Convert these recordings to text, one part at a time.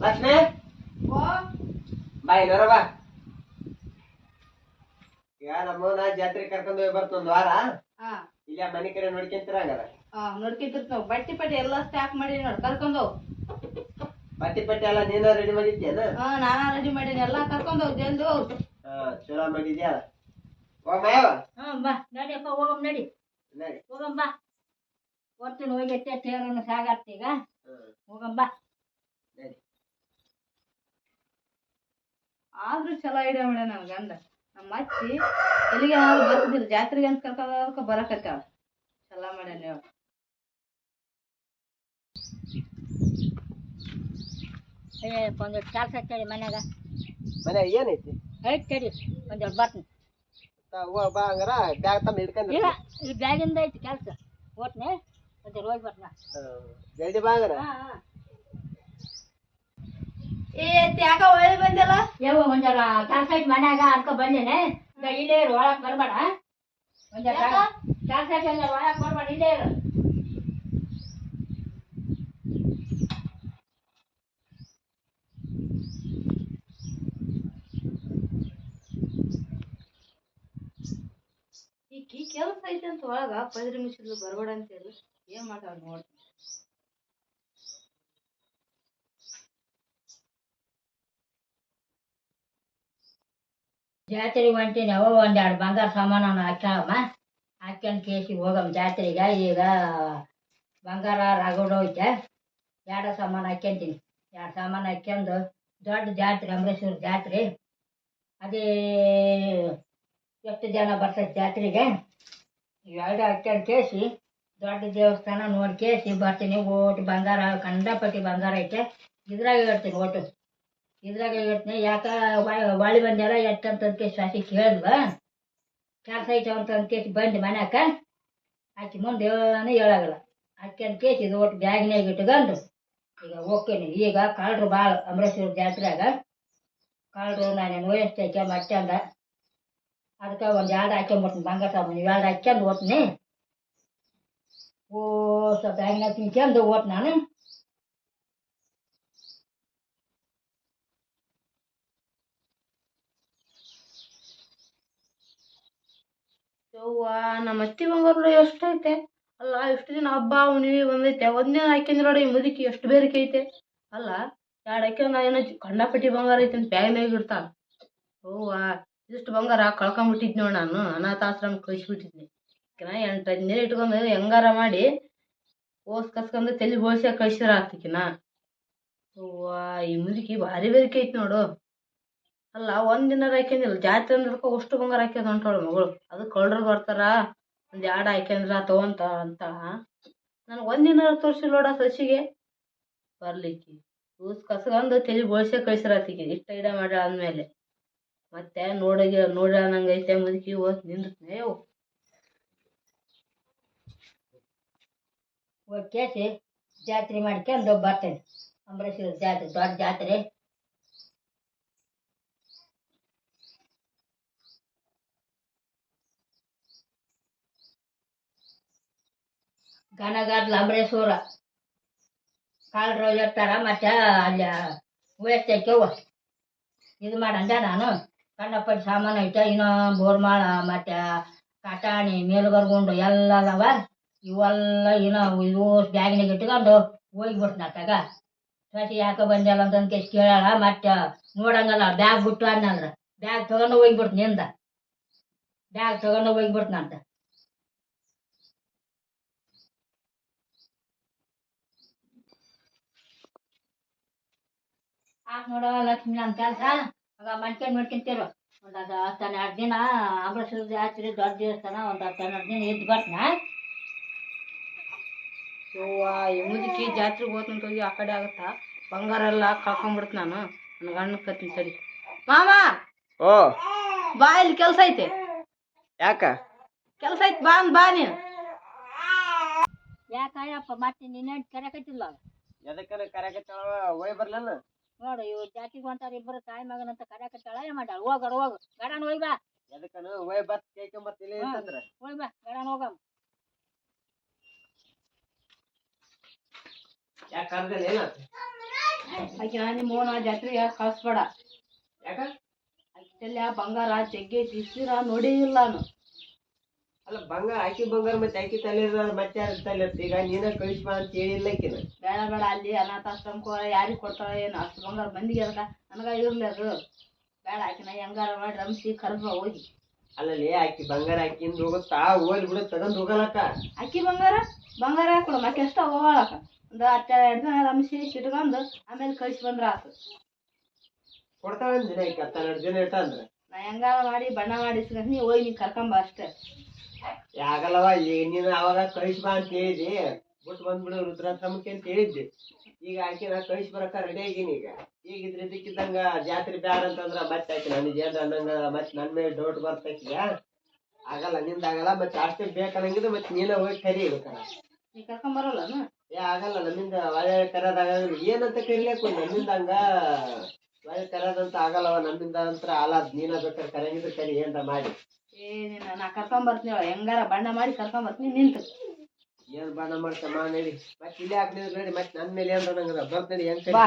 ಲಕ್ಷ್ಮಿ ಬಾಯ್ ಬಾ ಈಗ ನಮ್ಮವನ ಜಾತ್ರೆ ಕರ್ಕೊಂಡು ಹೋಗಿ ಬರ್ತ ಒಂದ್ ವಾರ? ಹಾ. ಇಲ್ಲ ಮನೆ ಕಡೆ ನೋಡ್ಕೊಂತೀರ ಹಂಗಾರ ಹಾ ನೋಡ್ಕಿತಿರ್ತಾವ. ಬಟ್ಟಿ ಪಟ್ಟಿ ಎಲ್ಲಾ ಸ್ಟಾಕ್ ಮಾಡಿ ನೋಡ್ ಕರ್ಕೊಂಡು ಬಟ್ಟಿ ಪಟ್ಟೆ ಎಲ್ಲ ನೀನ ರೆಡಿ ಮಾಡಿದ್ಯೇನ ಹಾ ನಾನಾ ರೆಡಿ ಮಾಡೀನಿ. ಎಲ್ಲ ಕರ್ಕೊಂಡು ಹೋಗ್ ಜಲ್ದಿ ಹೋಗ್. ಹಾ ಚಲೋ ಮಾಡಿದ್ಯಾ ಹೋಗಮ್ಮ ಯಾವ ಹ್ಮ್ ಬಾ. ನಡಿಯಪ್ಪ ಹೋಗಮ್ ನಡಿ. ನಡಿ. ಹೋಗಮ್ಮ ಬಾ. ಹೋಗ್ತೀನಿ ಹೋಗಿ ಟೇರನ್ನು ಸಾಗಾಡ್ತಿ ಈಗ. ಹ್ಮ್ ಹೋಗಮ್ ಬಾ ನಡಿ ಆದ್ರೂ ಚಲೋ ಐಡಿಯಾ ಮಾಡ ನನ್ ಗಂಡ ಅತ್ತಿ ಎಲ್ಲಿಗೆ ಏನಾದ್ರು ಬರ್ತಿದ್ದಿಲ್ಲ ಜಾತ್ರೆಗೆ ಅಂತ ಕರ್ಕೊಂಡ್ ಬರಕತ್ತಾಳ ಚಲೋ ಮಾಡ್ಯ ನೀವು. ಒಂದು ಕೆಲಸ ಕೇಳಿ ಮನ್ಯಾಗ. ಮನೆ ಏನೈತಿ? ಐತ್ ಕೇಳಿ ಒಂದೆರಡು ಬರ್ತೀನಿ. ಹೋಗ್ ಬಾ ಹಂಗಾರ ಬ್ಯಾಗ್ ತಮ್ಮ ಹಿಡ್ಕೊಂಡ್ ಇಲ್ಲ ಈ ಬ್ಯಾಗಿಂದ ಐತಿ ಕೆಲಸ. ಓಟ್ನೆ ಒಂದೆರಡು ಹೋಗಿ ಬರ್ತೀನಿ ಜಲ್ದಿ ಬಾ ಹಂಗಾರ. ಹಾಂ ಹಾಂ. ಏ ಯಾಕ ಒಳ್ಳೆ ಬಂದಿಲ್ಲ? ಯಾವ ಒಂದೆರಡು ಕೆಲಸ ಐತಿ ಮನ್ಯಾಗ ಅನ್ಕೊ ಬಂದೇನೆ. ಈಗ ಇಲ್ಲೇ ಇರು ಒಳಕ್ ಬರ್ಬೇಡ. ಒಂದೆರಡು ಯಾಕ? ಕೆಲಸ ಐತಿ ಒಂದೆರಡು ಒಳಗೆ ಬರಬೇಡ ಇಲ್ಲೇ ಇರು. ಈಕಿ ಕೆಲ್ಸ ಐತಿ ಅಂತ ಒಳಗ ಪದ್ರಿ ಮುಚ್ಚಿದ್ಲು ಬರ್ಬೇಡ ಅಂತ ಹೇಳಿ ಏನ್ ಮಾಡ್ತಾವ್ ನೋಡ್. ಜಾತ್ರೆಗೆ ಹೊಂಟೀನಿ ಅವ ಒಂದೆರಡು ಬಂಗಾರ ಸಾಮಾನು ಹಾಕ್ಯಾಳಮ್ಮ. ಹಾಕ್ಯಂಡ್ ಕೇಸಿ ಹೋಗಮ್ಮ ಜಾತ್ರೆಗೆ, ಈಗ ಬಂಗಾರ ರಗಡ್ ಹೋಯ್ತೆ. ಎರಡು ಸಾಮಾನು ಹಾಕ್ಯಂತೀನಿ. ಎರಡು ಸಾಮಾನು ಹಾಕ್ಯಂಡು ದೊಡ್ಡ ಜಾತ್ರೆ ಅಮರೇಶ್ವರ ಜಾತ್ರೆ. ಅದೇ ಎಷ್ಟು ಜನ ಬರ್ತೈತೆ ಜಾತ್ರೆಗೆ? ಎರಡು ಹಾಕ್ಯಂಡ್ ಕೇಸಿ ದೊಡ್ಡ ದೇವಸ್ಥಾನ ನೋಡಿ ಕೇಸಿ ಬರ್ತೀನಿ, ಓಟು ಬಂಗಾರ, ಕಂಡಪಟ್ಟಿ ಬಂಗಾರ ಐತೆ. ಇದ್ರಾಗ ಇಡ್ತೀನಿ ಒಟ್ಟು ಇದ್ರಾಗ ಇಡ್ತೀನಿ ಯಾಕ ಬಾಳಿ ಬಂದ್ಯಾರ ಎಷ್ಟಂತ ಕೇಸಿ ಶಾಸಿ ಕೇಳಿದ್ವ. ಕೆಲಸ ಐತೆ ಅಂತ ಕೇಸಿ ಬಂದು ಮನ್ಯಾಕ. ಆಕಿ ಮುಂದೆ ಏನೂ ಹೇಳಾಗಲ್ಲ. ಆಕೆ ಅಂತ ಕೇಸಿ ಇದು ಒಟ್ಟು ಬ್ಯಾಗ್ನಾಗ ಇಟ್ಕೊಂಡು ಈಗ ಹೋಗ್ತೀನಿ. ಈಗ ಕಾಳ್ರು ಭಾಳ ಅಮರೇಶ್ವರ ಜಾತ್ರೆಯಾಗ. ಕಾಳ್ರು ನಾನು ವಯಸ್ಸು ಮತ್ತೆ ಅಂದ. ಅದಕ್ಕೆ ಒಂದು ಎರಡು ಹಾಕ್ಕೊಂಬಿಡ್ತೀನಿ ಬಂಗಾರ ಸಾಬೂನು ಎರಡು ಹಾಕ್ಯಂಡು ಓದ್ತೀನಿ ಓ, ಸ್ವಲ್ಪ ಬ್ಯಾಗ್ನಾಗ ತಿನ್ಕೊಂಡು ಓಟ್ ನಾನು. ಯವ್ವ ನಮ್ಮ ಅತ್ತಿ ಬಂಗಾರ ಎಷ್ಟೈತೆ ಅಲ್ಲ ಎಷ್ಟು ದಿನ ಹಬ್ಬ, ಹುಣ್ಣಿಮೆ ಬಂದೈತೆ. ಒಂದಿನ ಹಾಕ್ಯಂದ್ರ ನೋಡಿ ಈ ಮುದುಕಿ ಎಷ್ಟು ಬೇರಿಕೆ ಐತೆ. ಅಲ್ಲ, ಎರಡು ಹಾಕ್ಯಂದ್ರ ಏನೋ ಕಂಡಪಟ್ಟಿ ಬಂಗಾರ ಐತೆ ಅಂತ ಬ್ಯಾಗ್ನಾಗ ಇಡ್ತಾಳ. ಅವ್ವ ಇಷ್ಟು ಬಂಗಾರ ಕಳ್ಕೊಂಬಿಟ್ಟಿದ್ ನೋಡಿ ನಾನು. ಅನಾಥಾಶ್ರಮ ಕಳಿಸ್ಬಿಟ್ಟಿದ್ನಿ. ನಾ ಎಂಟು ಹದಿನೈದು ದಿನ ಇಟ್ಕೊಂಡು ಹೆಂಗಾರ ಮಾಡಿ ಓಸ್ ಕಸ್ಕೊಂಡು ತಲೆ ಬೋಳ್ಸ್ಯಾಗ ಕಳ್ಸಿರ ಆತಿಕಿನ ಅವ್ವ ಈ ಮುದುಕಿ ಭಾರಿ ಬೇರಿಕೆ ಐತೆ ನೋಡು. ಅಲ್ಲ ಒಂದಿನ ಹಾಕ್ಯಂದಿಲ್ಲ ಜಾತ್ರೆ ಅಂದ್ರಕ ಅಷ್ಟು ಬಂಗಾರ ಹಾಕ್ಯದ ಹೊಂಟಾಳ ಮಗಳು. ಅದು ಕಳ್ಳರು ಬರ್ತಾರ, ಒಂದು ಎರಡು ಹಾಕ್ಯಂದ್ರ ತಗೊಂತ ಅಂತ ನನಗೆ ದಿನ ತೋರಿಸಿ ನೋಡ ಸಸಿಗೆ. ಬರ್ಲಿಕ್ಕೆ. ಊಸ್ ಕಸ್ಕೊಂಡು ತಲೆ ಬೋಳ್ಸೆ ಆತಿಗೆ ಇಷ್ಟ ಇಡ ಮಾಡ ಅಂದ್ಮೇಲೆ. ಮತ್ತೆ ನೋಡಿ ನೋಡ ನಂಗೈತೆ ಮುದುಕಿ ಹೋಗಿ ನಿಂದ್ರೆ ಅವು ಹೋಗಿ ಕೇಸಿ ಜಾತ್ರೆ ಮಾಡ್ಕೊಂಡು ಬರ್ತೇನೆ. ಅಮರೇಶ್ವರ ಜಾತ್ರೆ, ದೊಡ್ಡ ಜಾತ್ರೆ. ಗನಗರ್ಲ ಅಮರೇಶ್ವರ ಕಾಲ್ರು ಇರ್ತಾರ, ಮತ್ತೆ ಅಲ್ಲಿ ಉಯಸ್ತೈಕೆವ ಇದು ಮಾಡಂದೆ ನಾನು. ಕಂಡಪಟ್ಟಿ ಸಾಮಾನು ಐತೆ ಬೋರ್ ಬೋರ್ಮಾಳ, ಮತ್ತೆ ಕಾಟಾಣಿ, ಮೇಲುಗರ್ಗುಂಡು, ಎಲ್ಲ ಅದಾವ. ಇವೆಲ್ಲ ಏನೋ ಇವು ಬ್ಯಾಗಿನಾಗ ಇಟ್ಕೊಂಡು ಹೋಗ್ಬಿಡ್ತೀನಿ ಅತ್ತಾಗ ಸಸಿ ಯಾಕೆ ಬಂದಿಲ್ಲ ಅಂತ ಕೇಸ್ ಕೇಳಲ್ಲ ಮತ್ತೆ ನೋಡಂಗಲ್ಲ, ಬ್ಯಾಗ್ ಬಿಟ್ಟು ಅನ್ನಂದ್ರ ಬ್ಯಾಗ್ ತಗೊಂಡು ಹೋಗ್ಬಿಡ್ತೀನಿ ನಿಂದ. ಬ್ಯಾಗ್ ತಗೊಂಡು ಹೋಗ್ಬಿಡ್ತೀನಿ ಅಂತ ಆತ್ ನೋಡವ ಲಕ್ಷ್ಮಿ ನನ್ ಕೆಲಸ. ಆಗ ಮಾಡ್ಕೊಂಡು ಮಾಡ್ಕೊಂತೀರು ಒಂದು ಅದು ಹತ್ತು ಹನ್ನೆರಡು ದಿನ ಅಮೃತ ಜಾತ್ರೆ ದೊಡ್ಡ ದೇವಸ್ಥಾನ ಒಂದ್ ಹತ್ತು ಹನ್ನೆರಡು ದಿನ ಇದ್ದು ಬರ್ತನ. ಯವ್ವ ಈ ಮುದುಕಿ ಜಾತ್ರೆಗೆ ಹೋಗ್ತಂತ ಹೋಗಿ ಆ ಕಡೆ ಆಗುತ್ತಾ? ಬಂಗಾರ ಎಲ್ಲ ಕಳ್ಕೊಂಬಿಡ್ತು ನಾನು. ನನ್ನ ಗಂಡ ಕತ್ತೀನಿ ಸರಿ ಮಾಮ ಓ. ಬಾ ಇಲ್ಲಿ ಕೆಲಸ ಐತೆ. ಯಾಕ? ಕೆಲಸ ಐತೆ ಬಾ ಅಂದ್ ಬಾ ನೀನು. ಯಾಕಾಯಪ್ಪ ಮತ್ತೆ ನಿನ್ನೆ ಕರೆಕತ್ತಿಲ್ಲ? ಎದಕ್ಕೆ ಕರೆಕತ್ತಾಳ ಹೋಗಿ ಬರ್ಲನ ನೋಡು ಇವ್ ಜಾತಿಗೆ ಹೊಂಟಾರ ಇಬ್ಬರು ತಾಯಿ ಮಗನಂತ ಕರೆಕತ್ತಾಳ ಏನ್ ಮಾಡ್ಯಾಳ. ಹೋಗ ಹೋಗು. ಗಡನ್ ಹೋಯ್ ಬಾ. ಎದಕ್ಕನ ಹೋಗಿ ಬತ್ ಕೇಳ್ಕೊಂಬರ್ತಿಲ್ಲ ಅಂತಂದ್ರ. ಹೋಯ್ ಬಾ ಗಡನ್ ಹೋಗಮ್ ಯಾಕೆ ಕರ್ದಲ್ಲ ಏನಾಯ್ತು ಆಕೆ ನಿಮ್ಮ ಮೋನ ಜಾತ್ರೆಗೆ ಕಳಿಸ್ಬೇಡ. ಯಾಕ? ಅಷ್ಟೆಲ್ಲ ಬಂಗಾರ ಜಗ್ಗಿ ಬಿಸಿರ ನೋಡಿಲ್ಲ ಇಲ್ಲ ನಾನು. ಅಲ್ಲ ಬಂಗಾರ ಆಕಿ ಬಂಗಾರ ಮತ್ತೆ ಆಕಿ ತಲೆ ಮತ್ತೆ ಯಾರ ತಲೆ ಈಗ ನೀನ ಕಳಿಸ್ ಬಾ ಅಂತ ಹೇಳಿಲ್ಲ ಆಕಿನ ಬೇಡ ಬೇಡ ಅಲ್ಲಿ ಅನಾಥಾಶ್ರಮಕ್ಕೆ ಯಾರಿಗೆ ಕೊಡ್ತಾಳ ಏನು ಅಷ್ಟು ಬಂಗಾರ ಮಂದಿಗೆ ಅದಕ್ಕೆ ನನಗ ಇರ್ಲಿ ಅದು. ಬೇಡ ಆಕಿನ ಹೆಂಗಾರ ಮಾಡಿ ರಮಿಸಿ ಕರ್ಬ ಹೋಗಿ. ಅಲ್ಲಲ್ಲಿ ಆಕಿ ಬಂಗಾರ ಆಕಿಂದ ಹೋಗುತ್ತಾ? ಹೋಗಿ ಬಿಡು ತಗೊಂಡ್ ಹೋಗಲಕ್ಕ. ಅಕ್ಕಿ ಬಂಗಾರ? ಬಂಗಾರ ಹಾಕೊಡು ಮತ್ತೆ ಎಷ್ಟ ಹೋಗಲಕ್ಕ ಒಂದು ಹತ್ತು ಎರಡು ದಿನ ರಮಿಸಿ ಸಿಟ್ಕೊಂಡು ಆಮೇಲೆ ಕಳಿಸಿ ಬಂದ್ರ ಆತು. ಕೊಡ್ತಾಳ ದಿನ ಆಕಿ ದಿನ ಇಟ್ಟ ಅಂದ್ರ? ನಾ ಹೆಂಗಾರ ಮಾಡಿ ಬಣ್ಣ ಮಾಡಿಸ್ಕೊಂಡು ನೀ ಹೋಗಿ ನೀ ಕರ್ಕೊಂಬ ಅಷ್ಟೇ. ಆಗಲ್ಲವ ಈಗ ನೀನು ಅವಾಗ ಕಳಿಸ್ಬಾ ಅಂತ ಹೇಳಿದಿ ಬಿಟ್ಟು ಬಂದ್ಬಿಡು ರುದ್ರಾಶ್ರಮಕ್ಕೆ ಅಂತ ಹೇಳಿದ್ದೆ. ಈಗ ಆಕೆ ನಾ ಕಳಿಸ್ ಬರಕ ರೆಡಿ ಆಗೀನಿ ಈಗ. ಈಗ ಇದ್ರ ಇದಕ್ಕಿದ್ದಂಗ ಜಾತ್ರೆ ಬ್ಯಾಡ ಅಂತಂದ್ರ ಮತ್ತೆ ಆಯ್ತು. ನನಗೆ ಏನ್ ಅನ್ನಂಗ ಮತ್ತೆ ನನ್ ಮೇಲೆ ಡೌಟ್ ಬರ್ತೈತಿ ಆಗಲ್ಲ ನಿಂದ ಆಗಲ್ಲ ಮತ್ತೆ ಅಷ್ಟೇ ಬೇಕನ್ನಂಗಿದ್ರೆ ಮತ್ತೆ ನೀನ ಹೋಗಿ ಕರಿ ಬೇಕಲ್ಲ ನೀ ಕರ್ಕೊಂಬರಲ್ಲನು ಏ ಆಗಲ್ಲ ನಮ್ಮಿಂದ ಒಳ್ಳೆ ಕರೆಯೋದಾಗಲ್ಲ ಏನಂತ ಕರಿಲೇಕು ನಮ್ಮಿಂದ ಹಂಗ ಒಳ್ಳೆ ಕರೆಯೋದಂತ ಆಗಲ್ಲವ ನಮ್ಮಿಂದ ಅಂತ ಅಲ್ಲ ನೀನ ಬೇಕಾದ್ರೆ ಕರೆಯಂಗಿದ್ರೆ ಕರಿ ಏನ್ರ ಮಾಡಿ. ಏ ನೀನು ನಾ ಕರ್ಕೊಂಬರ್ತೀನಿ ಅವ್ಳ ಹೆಂಗಾರ ಬಣ್ಣ ಮಾಡಿ ಕರ್ಕೊಂಬರ್ತೀನಿ ನಿಂತು. ಏನ್ ಬಣ್ಣ ಮಾಡ್ತಮ್ಮ ನಡಿ ಮತ್ತೆ ಇಲ್ಲಿ ಹಾಕ್ಲಿ ನಡಿ ಮತ್ತೆ ನನ್ ಮೇಲೆ ಏನ್ ನಂಗದ ಬರ್ತೀನಿ ಹೆಂಗ್ ಕರಿ ಬಾ.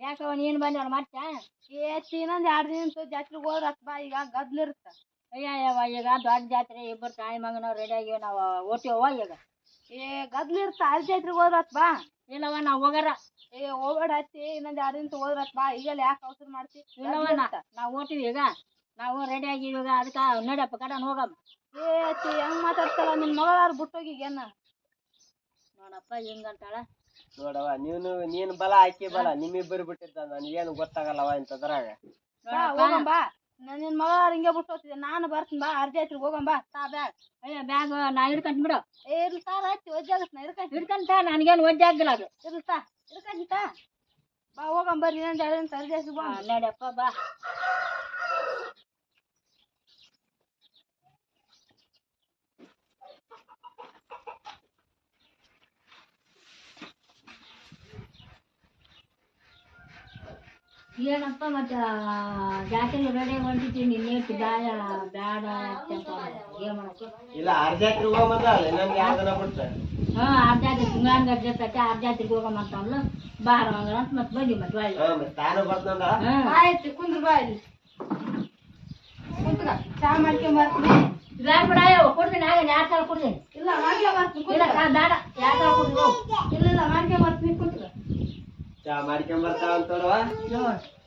ಯಾಕೆ ನೋಡಮ್ಮ ಏನು ಬಂದ ಬಂದವಳ ಮತ್ತೆ ಏ ಇನ್ನೊಂದು ಎರಡು ದಿನ ಜಾತ್ರೆಗೆ ಹೋದ್ರ ಅತ್ ಬಾ ಈಗ ಗದ್ಲಿರುತ್ತ ಅಯ್ಯವ ಈಗ ದೊಡ್ಡ ಜಾತ್ರೆ ಇಬ್ಬರು ತಾಯಿ ಮಗನವ್ರು ರೆಡಿ ಆಗಿವ ನಾವು ಓಟಿವ ಈಗ. ಏ ಗದ್ಲಿರುತ್ತ ಅಲ್ಲಿ ಜಾತ್ರೆಗೆ ಹೋದ್ರ ಅತ್ ಬಾ. ಇಲ್ಲವ ನಾ ಹೋಗಾರ. ಏ ಹೋಗಬೇಡ ಅತ್ತಿ ಇನ್ನೊಂದು ಯಾರಿಂದ ಹೋದ್ರತ್ ಬಾ ಈಗಲ್ಲ ಯಾಕೆ ಅವಸರ ಮಾಡ್ತಿ? ಇಲ್ಲವ ನಾ ಹೋಗ್ತೀವಿ ಈಗ. ನಾವು ರೆಡಿ ಆಗಿ ಈಗ ಅದಕ್ಕೆ ನಡಿಯಪ್ಪ ಕಡೆ ಹೋಗಮ್ಮ. ಏ ಅತ್ತಿ ಹೆಂಗ್ ಮಾತಾಡ್ತಾಳ? ನಿನ್ ಮಗಳಾರು ಬಿಟ್ಟೋಗಿ ಏನ? ನೋಡಪ್ಪ ಹಿಂಗಂತಾಳ. ನೋಡವ ನೀನು ನೀನ್ ಬಲ ಆಕಿ ಬಲ. ನಿಮ್ಮಿಬ್ಬರು ಬಿಟ್ಟಿದ್ದ ನನಗೇನು ಗೊತ್ತಾಗಲ್ಲವ ಇಂಥದ್ರಾಗ? ಬಾ ಬಾ. ನಾ ಮಗ ಹಿಂಗೆ ಬಿಟ್ಟು ಹೋಗ್ತಿದ್ದೆ. ನಾನು ಬರ್ತೀನಿ ಬಾ ಅರ್ಜಿ ಜಾತ್ರೆಗೆ ಹೋಗಂಬಾ ತಾ ಬ್ಯಾಗ್. ಅಯ್ಯ ಬ್ಯಾಗ್ ನಾ ಹಿಡ್ಕಂತ ಬಿಡು. ಏ ಇರ್ಲಿ ತಾರ ಹಚ್ಚಿ ಒಜ್ಜಾಗತ್ ನಾ ಹಿಡ್ಕಂತ ಹಿಡ್ಕಂತ ನನಗೇನು ಒಜ್ಜೆ ಆಗಿಲ್ಲ ಅದು. ಇರ್ಲಿ ತಾ ಇರ್ಕಂತ ಬಾ ಹೋಗಂ ಬರ್ರಿ ಇನ್ನೊಂದು ಎರಡು ಅರ್ಜಿ ಬಾ ನಡಿಯಪ್ಪ ಬಾ. ಏನಪ್ಪ ಮತ್ತೆ ಜಾತ್ರೆ ರೆಡಿ ಹೊಂಟಿದ್ದೀನಿ ನೀಟ್ ಬ್ಯಾಡ ಬ್ಯಾಡ ಅಂತ ಏನ್ ಮಾಡಕ್ಕೆ? ಇಲ್ಲ ಅರ್ಜಾತ್ರಿ ಹೋಗಮಂದ ಅಲ್ಲ ಇನ್ನೊಂದ್ ಯಾರ್ ದಿನ ಬಿಟ್ಟ ಹಾ ಅರ್ಧಾತ್ರಿ ತುಂಗಾನ್ ಗಡ್ಡೆ ಪತ್ತೆ ಅರ್ಧಾತ್ರಿಗೆ ಹೋಗಮ್ಮಂತಂದ್ಲು ಬಾರ ಮಂಗಳ ಅಂತ ಮತ್ತೆ ಬಂದಿ ಮತ್ತೆ ಬಾಯಿ ತಾನು ಬರ್ತಂದ ಹಾ. ಆಯ್ತು ಕುಂದ್ರ ಬಾಯಿ ಕುಂತ್ರ ಚಾ ಮಾಡ್ಕೊಂಡ್ ಬರ್ತೀನಿ. ಬ್ಯಾಡ ಬಿಡ ಕೊಡ್ತೀನಿ ಆಗ ಎರಡು ಸಾವಿರ ಕೊಡ್ತೀನಿ? ಇಲ್ಲ ಮಾಡ್ಕೊಂಡ್ ಬರ್ತೀನಿ ಇಲ್ಲ ಬೇಡ ಕೊಡ್ತೀನಿ ಇಲ್ಲ ಇಲ್ಲ ಮಾಡ್ಕೊಂಡ್ ಬರ್ತೀನಿ ಕುಂತ್ಕ ಚಾ ಮಾಡ್ಕೊಂಡ್ ಬರ್ತಾವ ಅಂತ ನೋಡುವ ನೋಡು